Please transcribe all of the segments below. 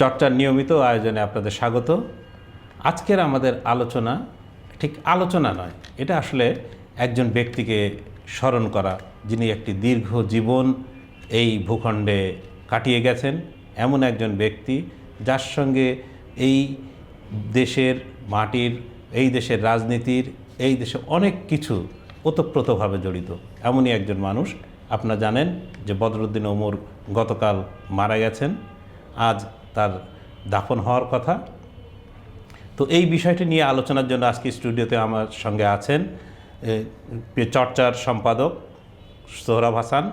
চর্চার নিয়মিত আয়োজনে আপনাদের স্বাগত। আজকের আমাদের আলোচনা ঠিক আলোচনা নয়, এটা আসলে একজন ব্যক্তিকে স্মরণ করা, যিনি একটি দীর্ঘ জীবন এই ভূখণ্ডে কাটিয়ে গেছেন, এমন একজন ব্যক্তি যার সঙ্গে এই দেশের মাটির, এই দেশের রাজনীতির, এই দেশে অনেক কিছু ওতপ্রোতভাবে জড়িত। এমনই একজন মানুষ, আপনারা জানেন যে বদরুদ্দিন ওমর গতকাল মারা গেছেন। আজ তার দাফন হওয়ার কথা। তো এই বিষয়টি নিয়ে আলোচনার জন্য আজকে স্টুডিওতে আমার সঙ্গে আছেন চর্চার সম্পাদক সোহরাব হাসান।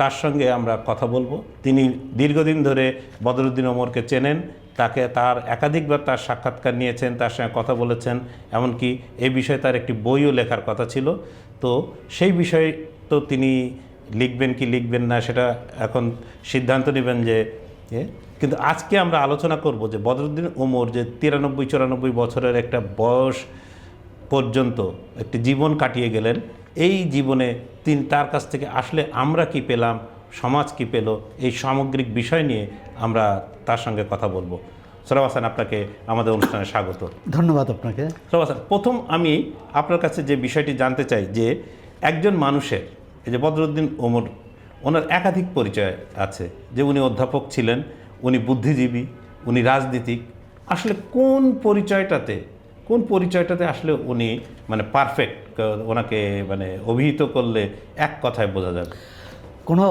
তার সঙ্গে আমরা কথা বলব। তিনি দীর্ঘদিন ধরে বদরুদ্দিন ওমরকে চেনেন তাকে তার একাধিকবার তার সাক্ষাৎকার নিয়েছেন তার সঙ্গে কথা বলেছেন এমনকি এই বিষয়ে তার একটি বইও লেখার কথা ছিল। তো সেই বিষয়ে তো তিনি লিখবেন কি লিখবেন না সেটা এখন সিদ্ধান্ত নেবেন যে এ, কিন্তু আজকে আমরা আলোচনা করব যে বদরুদ্দিন ওমর যে তিরানব্বই চুরানব্বই বছরের একটা বয়স পর্যন্ত একটি জীবন কাটিয়ে গেলেন এই জীবনে তিনি তার কাছ থেকে আসলে আমরা কি পেলাম সমাজ কি পেল এই সামগ্রিক বিষয় নিয়ে আমরা তার সঙ্গে কথা বলব। সরাব হাসান আপনাকে আমাদের অনুষ্ঠানে স্বাগত। ধন্যবাদ আপনাকে। সরাব হাসান প্রথম আমি আপনার কাছে যে বিষয়টি জানতে চাই যে একজন মানুষের এই যে বদরুদ্দিন ওমর ওনার একাধিক পরিচয় আছে যে উনি অধ্যাপক ছিলেন উনি বুদ্ধিজীবী, উনি রাজনীতিক। আসলে কোন পরিচয়টাতে কোন পরিচয়টাতে আসলে উনি মানে পারফেক্ট ওনাকে মানে অভিহিত করলে এক কথায় বোঝা যাবে? কোনো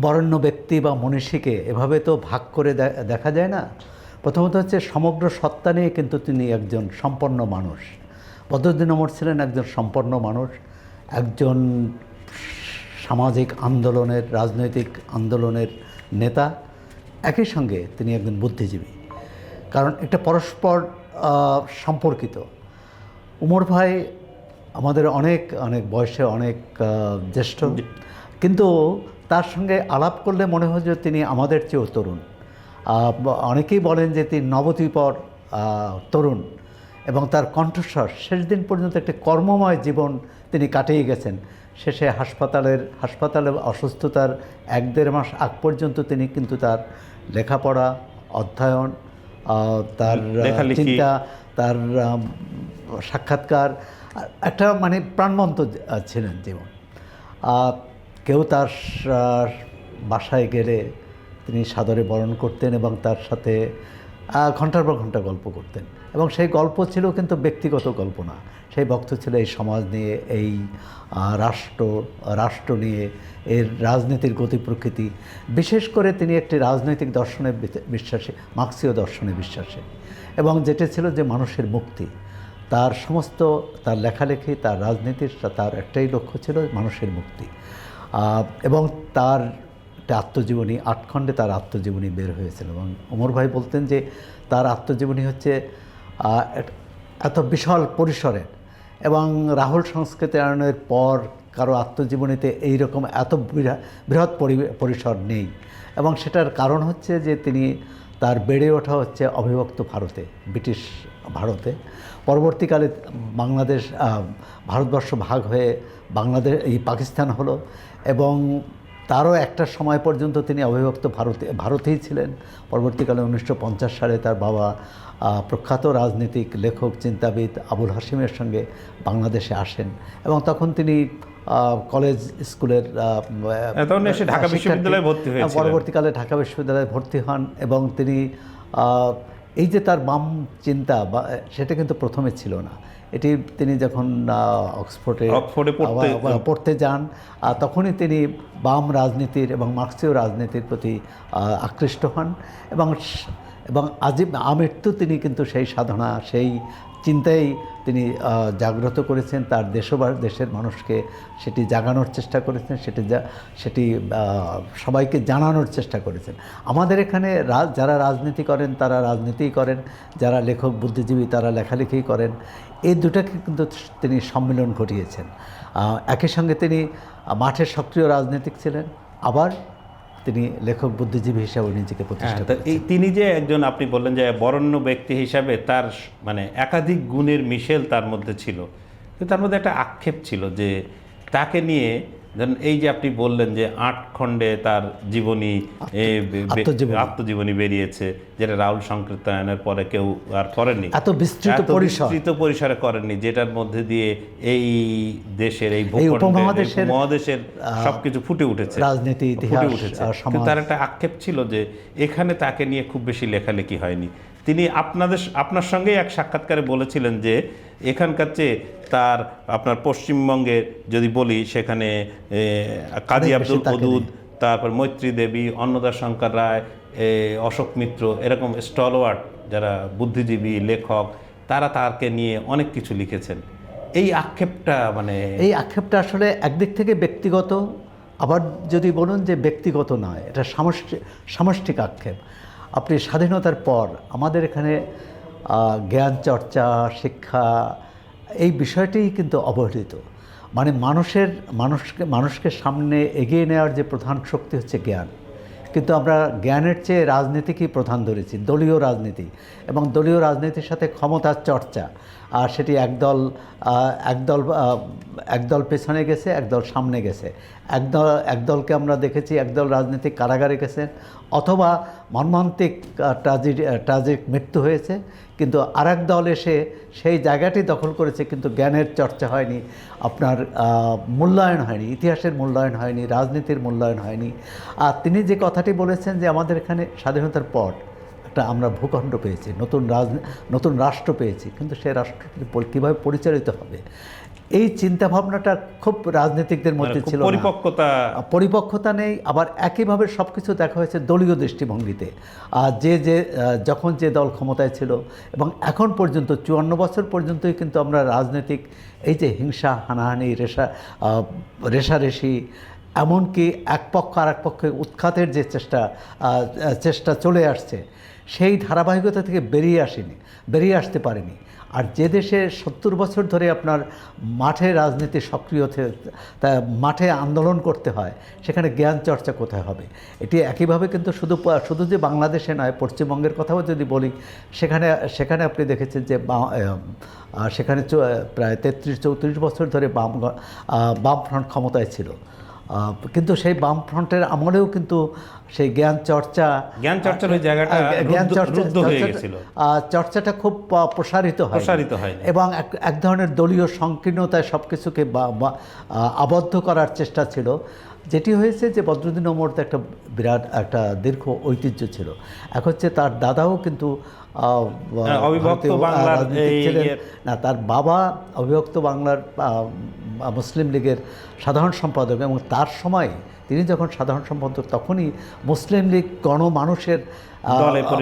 বরেণ্য ব্যক্তি বা মনীষীকে এভাবে তো ভাগ করে দেখা যায় না। প্রথমত হচ্ছে সমগ্র সত্তা নিয়ে কিন্তু তিনি একজন সম্পন্ন মানুষ। বদরুদ্দিন অমর ছিলেন একজন সম্পন্ন মানুষ, একজন সামাজিক আন্দোলনের, রাজনৈতিক আন্দোলনের নেতা। একই সঙ্গে তিনি একজন বুদ্ধিজীবী। কারণ একটা পরস্পর সম্পর্কিত। উমর ভাই আমাদের অনেক অনেক বয়সে অনেক জ্যেষ্ঠ। কিন্তু তার সঙ্গে আলাপ করলে মনে হয় যে তিনি আমাদের চেয়েও তরুণ। অনেকেই বলেন যে তিনি নবদ্বীপর তরুণ এবং তার কণ্ঠস্বর শেষ দিন পর্যন্ত একটি কর্মময় জীবন তিনি কাটিয়ে গেছেন। শেষে হাসপাতালের হাসপাতালে অসুস্থতার এক দেড় মাস আগ পর্যন্ত তিনি কিন্তু তার লেখাপড়া অধ্যয়ন তার চিন্তা তার সাক্ষাৎকার একটা মানে প্রাণবন্ত ছিলেন জীবন। কেউ তার বাসায় গেলে তিনি সাদরে বরণ করতেন এবং তার সাথে ঘণ্টার পর ঘণ্টা গল্প করতেন। এবং সেই গল্প ছিল কিন্তু ব্যক্তিগত গল্প না সেই বক্ত ছিল এই সমাজ নিয়ে, এই রাষ্ট্র রাষ্ট্র নিয়ে, এর রাজনীতির গতি প্রকৃতি। বিশেষ করে তিনি একটি রাজনৈতিক দর্শনে বিশ্বাসী, মার্ক্সীয় দর্শনে বিশ্বাসী। এবং যেটা ছিল যে মানুষের মুক্তি। তার সমস্ত, তার লেখালেখি, তার রাজনীতির তার একটাই লক্ষ্য ছিল মানুষের মুক্তি। এবং তার একটা আত্মজীবনী আট খণ্ডে তার আত্মজীবনী বের হয়েছিল। এবং অমর ভাই বলতেন যে তার আত্মজীবনী হচ্ছে এত বিশাল পরিসরের এবং রাহুল সংস্কৃতায়নের পর কারও আত্মজীবনীতে এই রকম এত বৃহৎ পরি- পরিসর নেই। এবং সেটার কারণ হচ্ছে যে তিনি তার বেড়ে ওঠা হচ্ছে অবিভক্ত ভারতে, ব্রিটিশ ভারতে। পরবর্তীকালে বাংলাদেশ ভারতবর্ষ ভাগ হয়ে বাংলাদেশ, এই পাকিস্তান হলো। এবং তারও একটা সময় পর্যন্ত তিনি অবিভক্ত ভারতে ভারতেই ছিলেন। পরবর্তীকালে উনিশশো পঞ্চাশ সালে তার বাবা প্রখ্যাত রাজনীতিক লেখক চিন্তাবিদ আবুল হাসিমের সঙ্গে বাংলাদেশে আসেন এবং তখন তিনি কলেজ স্কুলের ঢাকা বিশ্ববিদ্যালয়ে ভর্তি। পরবর্তীকালে ঢাকা বিশ্ববিদ্যালয়ে ভর্তি হন এবং তিনি এই যে তার বাম চিন্তা বা সেটা কিন্তু প্রথমে ছিল না এটি তিনি যখন অক্সফোর্ডে অক্সফোর্ডে পড়তে- যান তখনই তিনি বাম রাজনীতির এবং মার্ক্সীয় রাজনীতির প্রতি আকৃষ্ট হন এবং এবং আজিব আমৃত্যু তিনি কিন্তু সেই সাধনা, সেই চিন্তাই তিনি জাগ্রত করেছেন। তার দেশবা দেশের মানুষকে সেটি জাগানোর চেষ্টা করেছেন, সেটি সেটি সবাইকে জানানোর চেষ্টা করেছেন। আমাদের এখানে যারা রাজনীতি করেন, তারা রাজনীতিই করেন। যারা লেখক, বুদ্ধিজীবী, তারা লেখালেখি করেন। এই দুটাকে কিন্তু তিনি সম্মিলন ঘটিয়েছেন। একই সঙ্গে তিনি মাঠের সক্রিয় রাজনীতিক ছিলেন। আবার তিনি লেখক বুদ্ধিজীবী হিসাবে নিজেকে প্রতিষ্ঠা হ্যাঁ, এই তিনি যে একজন আপনি বললেন যে বরণ্য ব্যক্তি হিসাবে তার মানে একাধিক গুণের মিশেল তার মধ্যে ছিল। তার মধ্যে একটা আক্ষেপ ছিল যে তাকে নিয়ে ধরেন এই যে আপনি বললেন যে আট খণ্ডে তার জীবনী আত্মজীবনী। বেরিয়েছে যেটা রাহুল সংকীর্তনের পরে কেউ আর করেননি এত বিস্তৃত পরিসর। বিস্তৃত পরিসরে করেননি যেটার মধ্যে দিয়ে এই দেশের এই উপমহাদেশের, মহাদেশের সবকিছু ফুটে উঠেছে রাজনীতি, ফুটে ইতিহাস, উঠেছে। তার একটা আক্ষেপ ছিল যে এখানে তাকে নিয়ে খুব বেশি লেখালেখি হয়নি তিনি আপনাদের আপনার সঙ্গেই এক সাক্ষাৎকারে বলেছিলেন যে এখানকার চেয়ে তার আপনার পশ্চিমবঙ্গের যদি বলি সেখানে কাজী আব্দুল কদুদ তারপর মৈত্রী দেবী অন্নদা শঙ্কর রায় অশোক মিত্র এরকম স্টলওয়ার্ড যারা বুদ্ধিজীবী লেখক তারা তাকে নিয়ে অনেক কিছু লিখেছেন। এই আক্ষেপটা মানে এই আক্ষেপটা আসলে একদিক থেকে ব্যক্তিগত আবার যদি বলুন যে ব্যক্তিগত নয় এটা সামষ্টি সামষ্টিক আক্ষেপ। আপনি স্বাধীনতার পর আমাদের এখানে জ্ঞান চর্চা, শিক্ষা, এই বিষয়টিই কিন্তু অবহেলিত। মানে মানুষের, মানুষকে মানুষকে সামনে এগিয়ে নেওয়ার যে প্রধান শক্তি হচ্ছে জ্ঞান। কিন্তু আমরা জ্ঞানের চেয়ে রাজনীতিকেই প্রধান ধরেছি, দলীয় রাজনীতি। এবং দলীয় রাজনীতির সাথে ক্ষমতার চর্চা। আর সেটি একদল একদল একদল পেছনে গেছে, একদল সামনে গেছে। একদল, একদলকে আমরা দেখেছি, একদল রাজনীতিক কারাগারে গেছেন অথবা মর্মান্তিক ট্রাজিক ট্রাজিক মৃত্যু হয়েছে, কিন্তু আরেক দল এসে সেই জায়গাটি দখল করেছে, কিন্তু জ্ঞানের চর্চা হয়নি, আপনার মূল্যায়ন হয়নি, ইতিহাসের মূল্যায়ন হয়নি, রাজনীতির মূল্যায়ন হয়নি। আর তিনি যে কথাটি বলেছেন যে আমাদের এখানে স্বাধীনতার পর একটা আমরা ভূখণ্ড পেয়েছি নতুন রাজ নতুন রাষ্ট্র পেয়েছি কিন্তু সেই রাষ্ট্রটি কীভাবে পরিচালিত হবে? এই চিন্তাভাবনাটা খুব রাজনীতিকদের মানে মধ্যে ছিল পরিপক্কতা। পরিপক্কতা নেই আবার একইভাবে সব কিছু দেখা হয়েছে দলীয় দৃষ্টিভঙ্গিতে। আর যে যে যখন যে দল ক্ষমতায় ছিল এবং এখন পর্যন্ত চুয়ান্ন বছর পর্যন্তই কিন্তু আমরা রাজনৈতিক এই যে হিংসা হানাহানি রেশা রেশারেশি এমনকি এক পক্ষ আর এক পক্ষে উৎখাতের যে চেষ্টা চেষ্টা চলে আসছে, সেই ধারাবাহিকতা থেকে বেরিয়ে আসেনি, বেরিয়ে আসতে পারেনি। আর যে দেশে সত্তর বছর ধরে আপনার মাঠে রাজনীতি সক্রিয় তা মাঠে আন্দোলন করতে হয়, সেখানে জ্ঞান চর্চা কোথায় হবে? এটি একইভাবে কিন্তু শুধু শুধু যে বাংলাদেশে নয়, পশ্চিমবঙ্গের কথাও যদি বলি, সেখানে সেখানে আপনি দেখেছেন যে সেখানে প্রায় তেত্রিশ, চৌত্রিশ বছর ধরে বাম বামফ্রন্ট ক্ষমতায় ছিল। কিন্তু সেই বামফ্রন্টের আমলেও কিন্তু সেই জ্ঞান চর্চা জ্ঞান চর্চার ওই জায়গাটা জ্ঞান চর্চা হয়ে চর্চাটা- খুব প্রসারিত হয় প্রসারিত হয়নি। এবং এক ধরনের দলীয় সংকীর্ণতায় সব কিছুকে আবদ্ধ করার চেষ্টা ছিল। যেটি হয়েছে যে বদরুদ্দিন ওমরতে একটা বিরাট একটা দীর্ঘ ঐতিহ্য ছিল। এক হচ্ছে তার দাদাও কিন্তু হ্যাঁ, অবিভক্ত বাংলার ছিলেন। না তার বাবা অবিভক্ত বাংলার মুসলিম লীগের সাধারণ সম্পাদক এবং তার সময় তিনি যখন সাধারণ সম্পাদক তখনই মুসলিম লীগ গণমানুষের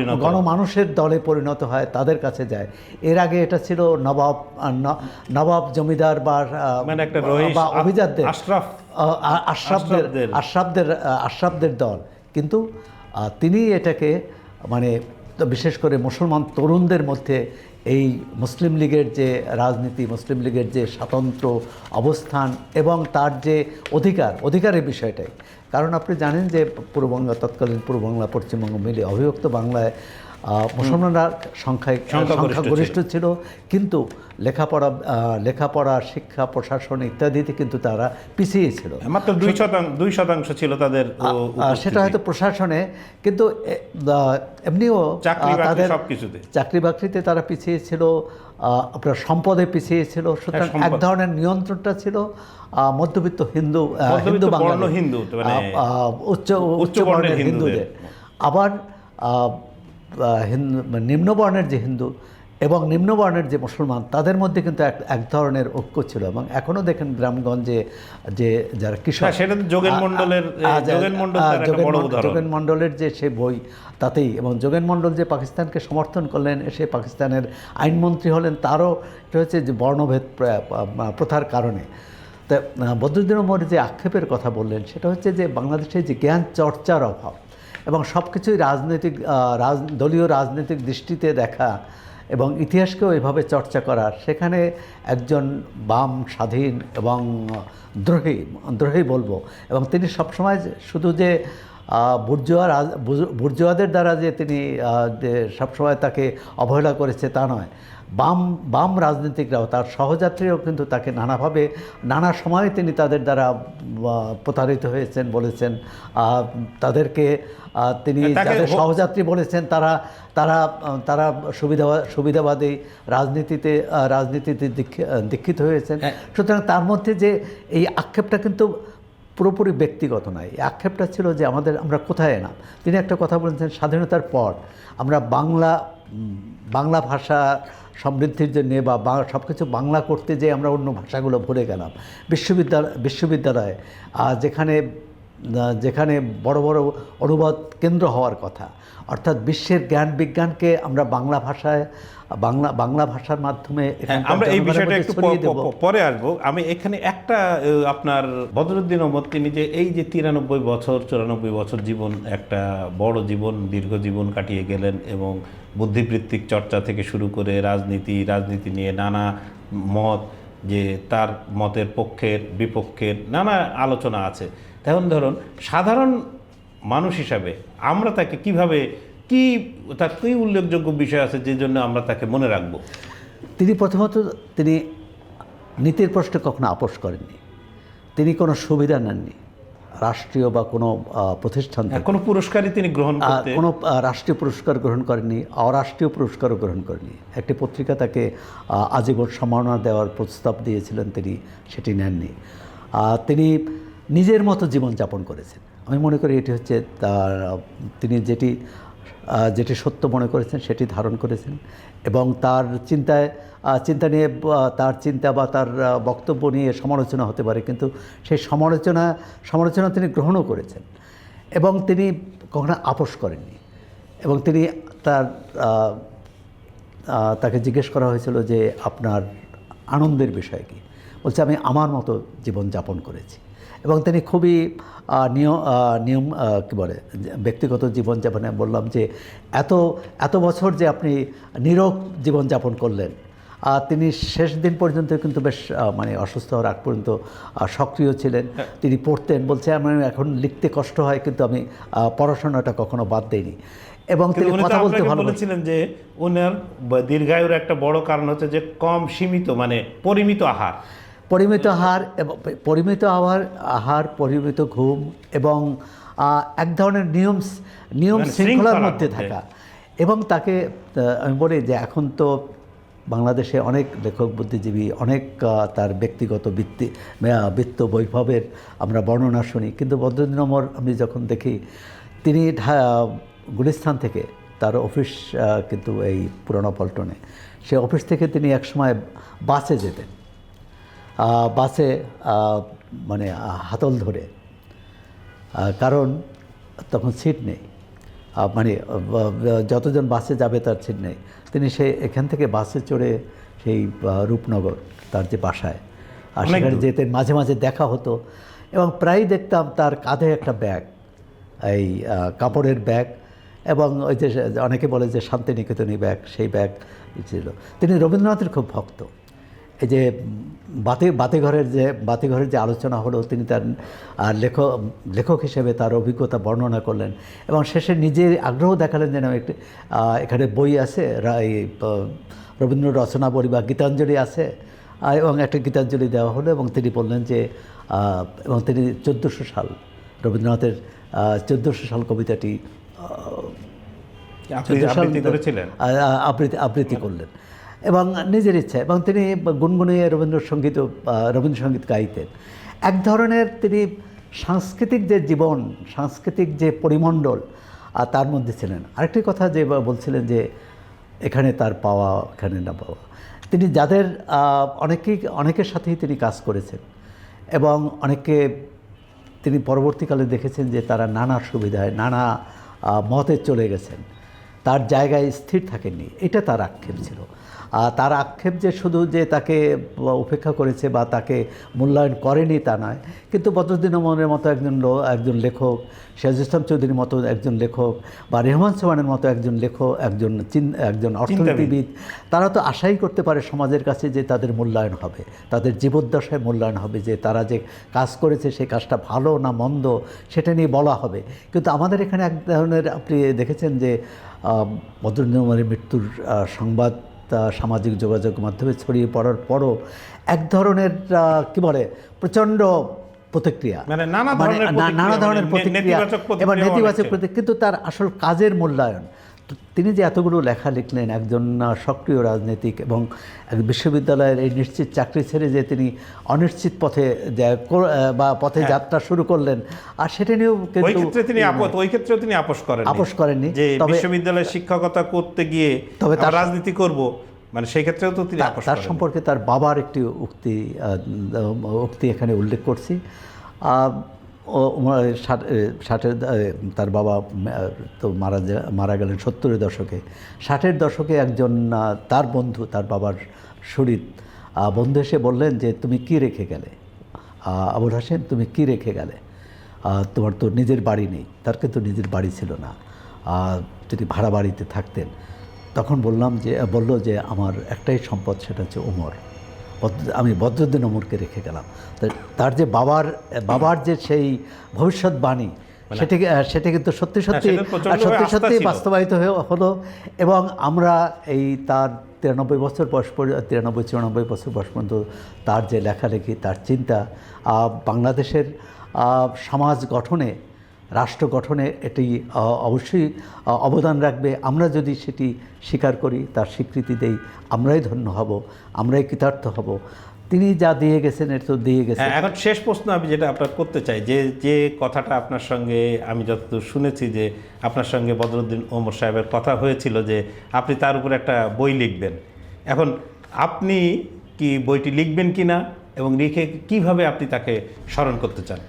হয়। গণমানুষের দলে পরিণত হয় তাদের কাছে যায় এর আগে এটা ছিল নবাব নবাব জমিদার বা মানে বা অভিজাতদের আশরাফ আহ, আ- আশরাফদের আশরাফদের। আশরাফদের দল কিন্তু তিনি এটাকে মানে তো বিশেষ করে মুসলমান তরুণদের মধ্যে এই মুসলিম লীগের যে রাজনীতি, মুসলিম লীগের যে স্বাতন্ত্র অবস্থান এবং তার যে অধিকার, অধিকারের বিষয়টাই। কারণ আপনি জানেন যে পূর্ববাংলা তৎকালীন পূর্ববাংলা, পশ্চিমবঙ্গ মিলে অবিভক্ত বাংলায় মুসলমানরা সংখ্যায় সংখ্যাগরিষ্ঠ ছিল। কিন্তু লেখাপড়া লেখাপড়া শিক্ষা প্রশাসন ইত্যাদিতে কিন্তু তারা পিছিয়ে ছিল। মাত্র দুই শতাংশ দুই শতাংশ ছিল তাদের। সেটা হয়তো প্রশাসনে কিন্তু এমনিও চাকরি তাদের চাকরি বাকরিতে তারা পিছিয়ে ছিল আপনার সম্পদে পিছিয়ে ছিল সুতরাং এক ধরনের নিয়ন্ত্রণটা ছিল মধ্যবিত্ত হিন্দু হিন্দু বাঙালি। হিন্দু, মানে উচ্চ উচ্চ বর্ণের হিন্দুদের। আবার হিন্দু নিম্নবর্ণের যে হিন্দু এবং নিম্নবর্ণের যে মুসলমান তাদের মধ্যে কিন্তু এক এক ধরনের ঐক্য ছিল এবং এখনও দেখেন গ্রামগঞ্জে যে যারা কৃষক হ্যাঁ, সেটা যোগেন মণ্ডলের, যোগেন যে সে বই তাতেই এবং যোগেন মণ্ডল যে পাকিস্তানকে সমর্থন করলেন সে পাকিস্তানের আইনমন্ত্রী হলেন তারও এটা হচ্ছে যে বর্ণভেদ প্রথার কারণে। তা বদরুদ্দিন ওমর যে আক্ষেপের কথা বললেন সেটা হচ্ছে যে বাংলাদেশে যে জ্ঞান চর্চার অভাব এবং সব কিছুই রাজনৈতিক রাজ, দলীয় রাজনৈতিক দৃষ্টিতে দেখা এবং ইতিহাসকেও এভাবে চর্চা করা সেখানে একজন বাম স্বাধীন এবং দ্রোহী দ্রোহী বলব। এবং তিনি সবসময় শুধু যে বুর্জোয়া রাজ বুর্জোয়াদের দ্বারা যে তিনি সবসময় তাকে অবহেলা করেছে তা নয়। বাম বাম রাজনীতিকরাও তার সহযাত্রীরাও কিন্তু তাকে নানাভাবে নানা সময়ে তিনি তাদের দ্বারা প্রতারিত হয়েছেন বলেছেন। তাদেরকে তিনি যাদের সহযাত্রী বলেছেন তারা তারা তারা সুবিধা সুবিধাবাদী রাজনীতিতে রাজনীতিতে দীক্ষি- দীক্ষিত হয়েছেন। হ্যাঁ। সুতরাং তার মধ্যে যে এই আক্ষেপটা কিন্তু পুরোপুরি ব্যক্তিগত নয়। এই আক্ষেপটা ছিল যে আমাদের আমরা কোথায় এলাম? তিনি একটা কথা বলেছেন স্বাধীনতার পর। আমরা বাংলা বাংলা ভাষা সমৃদ্ধির জন্যে বা সব কিছু বাংলা করতে যে আমরা অন্য ভাষাগুলো ভুলে গেলাম। বিশ্ববিদ্যালয় বিশ্ববিদ্যালয়ে যেখানে যেখানে বড় বড় অনুবাদ কেন্দ্র হওয়ার কথা অর্থাৎ বিশ্বের জ্ঞান বিজ্ঞানকে আমরা বাংলা ভাষায় বাংলা বাংলা ভাষার মাধ্যমে হ্যাঁ, আমরা এই বিষয়টা একটু পরে আসব। আমি এখানে একটা আপনার বদরুদ্দিন ওমর তিনি যে এই যে তিরানব্বই বছর চুরানব্বই বছর জীবন একটা বড় জীবন দীর্ঘ জীবন কাটিয়ে গেলেন এবং বুদ্ধিবৃত্তিক চর্চা থেকে শুরু করে রাজনীতি রাজনীতি নিয়ে নানা মত যে তার মতের পক্ষের বিপক্ষের নানা আলোচনা আছে। তেমন ধরুন, সাধারণ মানুষ হিসাবে আমরা তাকে কীভাবে, কি, তার কী উল্লেখযোগ্য বিষয় আছে যে জন্য আমরা তাকে মনে রাখব? তিনি প্রথমত তিনি নীতির প্রশ্নে কখনো আপোষ করেননি। তিনি কোনো সুবিধা নেননি। রাষ্ট্রীয় বা কোনো প্রতিষ্ঠান কোনো পুরস্কারই তিনি গ্রহণ কোনো রাষ্ট্রীয় পুরস্কার গ্রহণ করেনি অরাষ্ট্রীয় পুরস্কারও গ্রহণ করেনি একটি পত্রিকা তাকে আজীবন সম্মাননা দেওয়ার প্রস্তাব দিয়েছিলেন তিনি সেটি নেননি। তিনি নিজের মতো জীবনযাপন করেছেন। আমি মনে করি এটি হচ্ছে তার তিনি যেটি যেটি সত্য মনে করেছেন সেটি ধারণ করেছেন। এবং তার চিন্তায় চিন্তা নিয়ে তার চিন্তা বা তার বক্তব্য নিয়ে সমালোচনা হতে পারে। কিন্তু সেই সমালোচনা সমালোচনা তিনি গ্রহণও করেছেন এবং তিনি কখনো আপোষ করেননি। এবং তিনি তার তাকে জিজ্ঞেস করা হয়েছিল যে, আপনার আনন্দের বিষয় কি? বলছে, আমি আমার মতো জীবন যাপন করেছি। এবং তিনি খুবই নিয়ম নিয়ম কী বলে ব্যক্তিগত জীবনযাপনে বললাম যে এত এত বছর যে আপনি নীরব জীবনযাপন করলেন আর তিনি শেষ দিন পর্যন্ত কিন্তু বেশ মানে অসুস্থ হওয়ার আগ পর্যন্ত সক্রিয় ছিলেন। তিনি পড়তেন বলছে আমার এখন লিখতে কষ্ট হয় কিন্তু আমি পড়াশোনাটা কখনো বাদ দেইনি। এবং তিনি কথা বলতে ভালো বলেছিলেন যে ওনার দীর্ঘায়ুর একটা বড় কারণ হচ্ছে যে কম সীমিত মানে পরিমিত আহার। পরিমিত আহার এবং পরিমিত আহার আহার পরিমিত ঘুম এবং এক ধরনের নিয়ম নিয়ম মানে শৃঙ্খলার মধ্যে। থাকা। এবং তাকে আমি বলি যে এখন তো বাংলাদেশে অনেক লেখক বুদ্ধিজীবী অনেক তার ব্যক্তিগত বৃত্তি বৃত্ত বৈভবের আমরা বর্ণনা শুনি। কিন্তু বদরুদ্দিন ওমর আমি যখন দেখি তিনি গুলিস্তান থেকে তার অফিস কিন্তু এই পুরনো পল্টনে সে অফিস থেকে তিনি একসময় বাসে যেতেন। বাসে মানে হাতল ধরে। কারণ তখন সিট নেই। মানে যতজন বাসে যাবে তার সিট নেই। তিনি সে এখান থেকে বাসে চড়ে সেই রূপনগর তার যে বাসায়। আর সেখানে। যেতেন মাঝে মাঝে দেখা হতো। এবং প্রায়ই দেখতাম তার কাঁধে একটা ব্যাগ এই কাপড়ের ব্যাগ এবং ওই যে অনেকে বলে যে শান্তিনিকেতনী ব্যাগ সেই ব্যাগ ছিল। তিনি রবীন্দ্রনাথের খুব ভক্ত। এই যে বাতি বাতিঘরের যে বাতিঘরের যে আলোচনা হলো তিনি তার লেখক লেখক হিসেবে তার অভিজ্ঞতা বর্ণনা করলেন এবং শেষে নিজে আগ্রহ দেখালেন যেন একটি এখানে বই আছে রবীন্দ্র রচনাবলী বা গীতাঞ্জলি আছে এবং একটা গীতাঞ্জলি দেওয়া হলো এবং তিনি বললেন যে এবং তিনি চোদ্দোশো সাল রবীন্দ্রনাথের চোদ্দোশো সাল কবিতাটি আহ, আপনি 14 সাল আবৃত্তি করেছিলেন? আ- আ- আবৃত্তি আবৃত্তি করলেন। এবং নিজের ইচ্ছা, এবং তিনি গুনগুনিয়ে রবীন্দ্রসঙ্গীত রবীন্দ্রসঙ্গীত গাইতেন। এক ধরনের তিনি সাংস্কৃতিক যে জীবন, সাংস্কৃতিক যে পরিমণ্ডল তার মধ্যে ছিলেন। আরেকটি কথা যে বলছিলেন যে, এখানে তার পাওয়া, এখানে না পাওয়া। তিনি যাদের অনেকেই, অনেকের সাথেই তিনি কাজ করেছেন, এবং অনেকে তিনি পরবর্তীকালে দেখেছেন যে তারা নানা সুবিধায়, নানা মতে চলে গেছেন। তার জায়গায় স্থির থাকেননি। এটা তার আক্ষেপ ছিল। তার আক্ষেপ যে শুধু যে তাকে উপেক্ষা করেছে বা তাকে মূল্যায়ন করেনি তা নয় কিন্তু বদরুদ্দিন ওমরের মতো একজন লো- একজন লেখক সিরাজ ইসলাম চৌধুরীর মতো একজন লেখক বা রেহমান সোহানের মতো একজন লেখক একজন চিন- একজন অর্থনীতিবিদ তারা তো আশাই করতে পারে সমাজের কাছে যে তাদের মূল্যায়ন হবে তাদের জীবদ্দশায় মূল্যায়ন হবে যে তারা যে কাজ করেছে সেই কাজটা ভালো না মন্দ সেটা নিয়ে বলা হবে। কিন্তু আমাদের এখানে এক ধরনের আপনি দেখেছেন যে বদরুদ্দিন মৃত্যুর সংবাদ তা সামাজিক যোগাযোগ মাধ্যমে ছড়িয়ে পড়ার পরও এক ধরনের কি বলে প্রচণ্ড প্রতিক্রিয়া। মানে নানা মানে ধরনের প্রতিক্রিয়া, মানে এবার নেতিবাচক প্রতিক্রিয়া কিন্তু তার আসল কাজের মূল্যায়ন। তিনি যে এতগুলো লেখা লিখলেন একজন সক্রিয় রাজনীতিক এবং এক বিশ্ববিদ্যালয়ের এই নিশ্চিত চাকরি ছেড়ে যে তিনি অনিশ্চিত পথে বা পথে যাত্রা শুরু করলেন আর সেটা নিয়েও কিন্তু ক্ষেত্রে তিনি আপত ওই ক্ষেত্রেও তিনি আপোষ করেন আপোষ করেননি। যে বিশ্ববিদ্যালয়ে শিক্ষকতা করতে গিয়ে তবে তার- রাজনীতি করব মানে সেই ক্ষেত্রেও তো তিনি তার সম্পর্কে তার বাবার একটি উক্তি উক্তি এখানে উল্লেখ করছি। ষাটের তার বাবা তো মারা মারা গেলেন সত্তরের দশকে। ষাটের দশকে একজন তার বন্ধু, তার বাবার শরীর বন্ধু এসে বললেন যে, তুমি কি রেখে গেলে? আবুল হাসেন তুমি কি রেখে গেলে? তোমার তো নিজের বাড়ি নেই তার কিন্তু নিজের বাড়ি ছিল না। তিনি ভাড়া বাড়িতে থাকতেন। তখন বললাম যে, বলল যে, আমার একটাই সম্পদ, সেটা হচ্ছে ওমর। আমি বদরুদ্দিন ওমরকে রেখে গেলাম। তার যে বাবার বাবার যে সেই ভবিষ্যৎবাণী সেটা কি- আহ, সেটা কিন্তু সত্যি সত্যি সেটা আহ, সত্যি আস্থা সত্যি বাস্তবায়িত হয়ে হলো এবং আমরা এই তার তিরানব্বই বছর বয়স তিরানব্বই চুরানব্বই বছর বয়স পর্যন্ত তার যে লেখালেখি তার চিন্তা বাংলাদেশের সমাজ গঠনে রাষ্ট্র গঠনে এটি অবশ্যই অবদান রাখবে। আমরা যদি সেটি স্বীকার করি, তার স্বীকৃতি দেই, আমরাই ধন্য হব, আমরাই কৃতার্থ হব। তিনি যা দিয়ে গেছেন এটা তো দিয়ে গেছেন। হ্যাঁ এখন শেষ প্রশ্ন আমি যেটা আপনার করতে চাই, যে যে কথাটা আপনার সঙ্গে আমি যতদূর শুনেছি যে, আপনার সঙ্গে বদরুদ্দিন ওমর সাহেবের কথা হয়েছিল যে, আপনি তার উপর একটা বই লিখবেন। এখন আপনি কি বইটি লিখবেন কি না এবং লিখে কীভাবে আপনি তাকে স্মরণ করতে চান?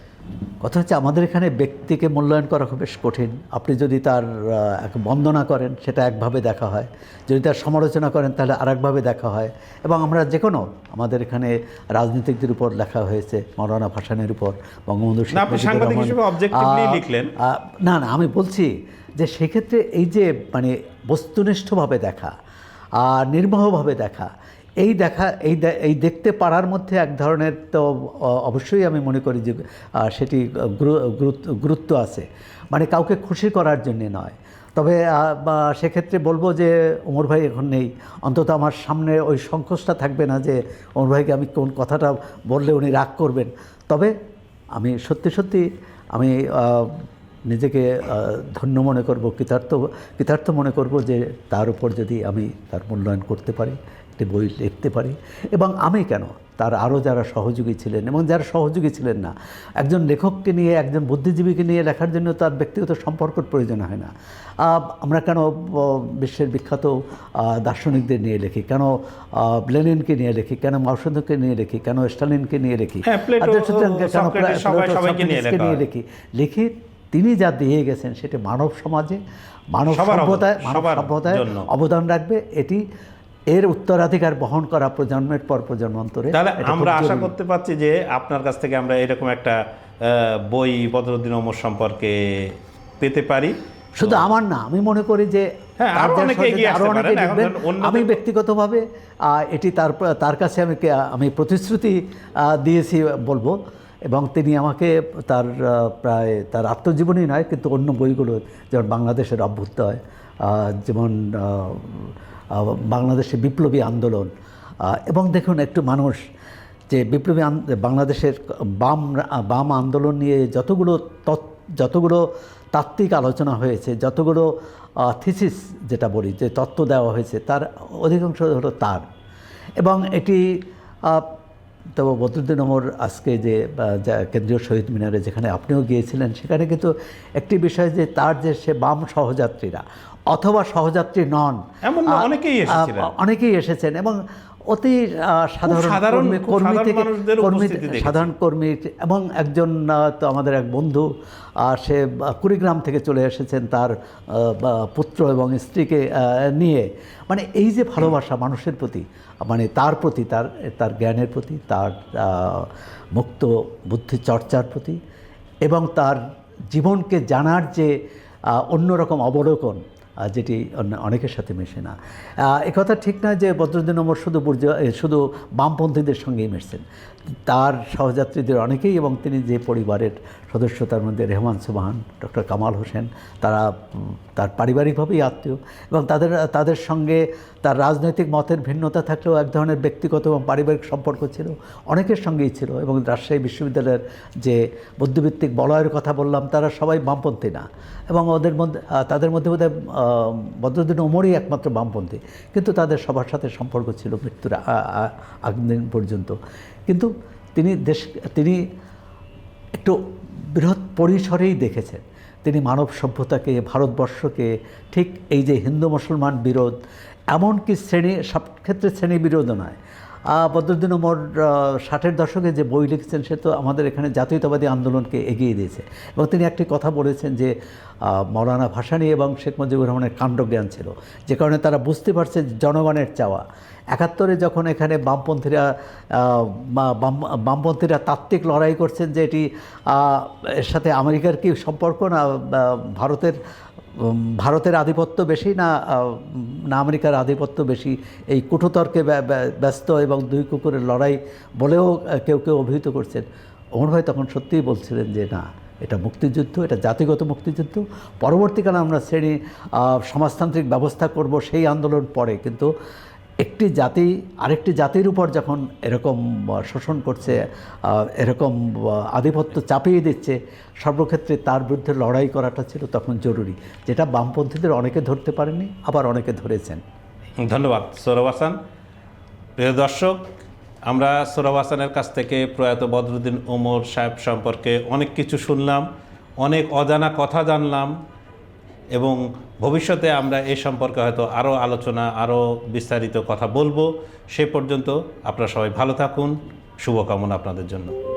কথা হচ্ছে আমাদের এখানে ব্যক্তিকে মূল্যায়ন করা খুব বেশ কঠিন। আপনি যদি তার এক বন্দনা করেন সেটা একভাবে দেখা হয়। যদি তার সমালোচনা করেন তাহলে আরেকভাবে দেখা হয়। এবং আমরা যে কোনো আমাদের এখানে রাজনীতিকদের উপর লেখা হয়েছে মৌলানা ভাসানের উপর বঙ্গবন্ধু না। না না আমি বলছি যে সেক্ষেত্রে এই যে মানে বস্তুনিষ্ঠভাবে দেখা আর নির্মহভাবে দেখা এই দেখা, এই এই দেখতে পারার মধ্যে এক ধরনের তো অবশ্যই আমি মনে করি যে সেটি গুরুত্ব আছে। মানে কাউকে খুশি করার জন্যে নয়। তবে সেক্ষেত্রে বলব যে, ওমর ভাই এখন নেই। অন্তত আমার সামনে ওই সংকোচটা থাকবে না যে, ওমর ভাইকে আমি কোন কথাটা বললে উনি রাগ করবেন। তবে আমি সত্যি সত্যি আমি নিজেকে ধন্য মনে করব, কৃতার্থ কৃতার্থ মনে করব যে, তার উপর যদি আমি তার মূল্যায়ন করতে পারি একটি বই লিখতে পারি। এবং আমি কেন? তার আরও যারা সহযোগী ছিলেন এবং যারা সহযোগী ছিলেন না একজন লেখককে নিয়ে একজন বুদ্ধিজীবীকে নিয়ে লেখার জন্য তার ব্যক্তিগত সম্পর্কের প্রয়োজন হয় না। আমরা কেন বিশ্বের বিখ্যাত দার্শনিকদের নিয়ে লিখি? কেন লেনিনকে নিয়ে লিখি? কেন মাওসেন্দকে নিয়ে লিখি? কেন স্টালিনকে নিয়ে লিখি? হ্যাঁ, নিয়ে লিখি লিখি। তিনি যা দিয়ে গেছেন সেটা মানব সমাজে মানব সভ্যতায় মানব সভ্যতায় অবদান রাখবে। এটি এর উত্তরাধিকার বহন করা প্রজন্মের পর প্রজন্মান্তরে তাহলে আমরা আশা করতে পারছি যে আপনার কাছ থেকে আমরা এরকম একটা বই বদরুদ্দিন ওমর সম্পর্কে পেতে পারি। শুধু আমার না আমি মনে করি যে হ্যাঁ, আমি ব্যক্তিগতভাবে এটি তার তার কাছে আমি আমি প্রতিশ্রুতি দিয়েছি বলব এবং তিনি আমাকে তার প্রায় তার আত্মজীবনী নয় কিন্তু অন্য বইগুলো যেমন বাংলাদেশের অভ্যুদয় যেমন বাংলাদেশের বিপ্লবী আন্দোলন। এবং দেখুন একটু মানুষ, যে বিপ্লবী বাংলাদেশের বাম বাম আন্দোলন নিয়ে যতগুলো যতগুলো তাত্ত্বিক আলোচনা হয়েছে, যতগুলো থিসিস যেটা বলি, যে তত্ত্ব দেওয়া হয়েছে, তার অধিকাংশ হলো তার। এবং এটি তো বদরুদ্দিন ওমর আজকে যে কেন্দ্রীয় শহীদ মিনারে যেখানে আপনিও গিয়েছিলেন, সেখানে কিন্তু একটি বিষয় যে তার যে সে বাম সহযাত্রীরা অথবা সহযাত্রী নন। এমন অনেকেই এসেছিলেন। অনেকেই এসেছেন এবং অতি সাধারণ সাধারণ- কর্মী- থেকে কর্মী সাধারণ কর্মী এবং একজন তো আমাদের এক বন্ধু আর সে কুড়িগ্রাম থেকে চলে এসেছেন তার পুত্র এবং স্ত্রীকে নিয়ে। মানে এই যে ভালোবাসা মানুষের প্রতি মানে তার প্রতি তার তার জ্ঞানের প্রতি তার মুক্ত বুদ্ধি চর্চার প্রতি এবং তার জীবনকে জানার যে অন্যরকম অবলোকন যেটি অনেকের সাথে মেশে না। একথা ঠিক না যে বদরুদ্দিন ওমর শুধু শুধু বামপন্থীদের সঙ্গেই মেশছেন। তার সহযাত্রীদের অনেকেই এবং তিনি যে পরিবারের সদস্য তার মধ্যে রেহমান সুবাহান ডক্টর কামাল হোসেন তারা তার পারিবারিকভাবেই আত্মীয় এবং তাদের তাদের সঙ্গে তার রাজনৈতিক মতের ভিন্নতা থাকলেও এক ধরনের ব্যক্তিগত এবং পারিবারিক সম্পর্ক ছিল অনেকের সঙ্গেই ছিল এবং রাজশাহী বিশ্ববিদ্যালয়ের যে বুদ্ধিভিত্তিক বলয়ের কথা বললাম তারা সবাই বামপন্থী না এবং ওদের মধ্যে তাদের মধ্যে বোধহয় আহ, বদরুদ্দিন ওমরই একমাত্র বামপন্থী। কিন্তু তাদের সবার সাথে সম্পর্ক ছিল মৃত্যুর আ- আ- আগ দিন পর্যন্ত। কিন্তু তিনি দেশ, তিনি একটু বৃহৎ পরিসরেই দেখেছেন। তিনি মানব সভ্যতাকে, ভারতবর্ষকে, ঠিক এই যে হিন্দু মুসলমান বিরোধ, এমনকি শ্রেণি, সব ক্ষেত্রে শ্রেণি বিরোধও নয়। বদরুদ্দিন ওমর ষাটের দশকে যে বই লিখেছেন, সে তো আমাদের এখানে জাতীয়তাবাদী আন্দোলনকে এগিয়ে দিয়েছে। এবং তিনি একটি কথা বলেছেন যে মৌলানা ভাসানী এবং শেখ মুজিবুর রহমানের কাণ্ডজ্ঞান ছিল। যে কারণে তারা বুঝতে পারছে জনগণের চাওয়া। একাত্তরে যখন এখানে বামপন্থীরা বামপন্থীরা তাত্ত্বিক লড়াই করছেন যে এটি এর সাথে আমেরিকার কি সম্পর্ক না ভারতের ভারতের আধিপত্য বেশি না না আমেরিকার আধিপত্য বেশি? এই ব্য- ব্যস্ত এবং দুই কুকুরের লড়াই বলেও কেউ কেউ অভিহিত করছেন। অমর ভাই তখন সত্যিই বলছিলেন যে, না, এটা মুক্তিযুদ্ধ, এটা জাতিগত মুক্তিযুদ্ধ। পরবর্তীকালে আমরা শ্রেণি সমাজতান্ত্রিক ব্যবস্থা করব সেই আন্দোলন পরে। কিন্তু একটি জাতি, আরেকটি জাতির উপর যখন এরকম শোষণ করছে এরকম আধিপত্য চাপিয়ে দিচ্ছে, সর্বক্ষেত্রে তার বিরুদ্ধে লড়াই করাটা ছিল তখন জরুরি। যেটা বামপন্থীদের অনেকে ধরতে পারেনি আবার অনেকে ধরেছেন। ধন্যবাদ, সৌরভ হাসান। প্রিয় দর্শক, আমরা সৌরভ হাসানের কাছ থেকে প্রয়াত বদরুদ্দিন ওমর সাহেব সম্পর্কে অনেক কিছু শুনলাম, অনেক অজানা কথা জানলাম। এবং ভবিষ্যতে আমরা এ সম্পর্কে হয়তো আরও আলোচনা, আরও বিস্তারিত কথা বলব। সে পর্যন্ত আপনারা সবাই ভালো থাকুন। শুভকামনা আপনাদের জন্য।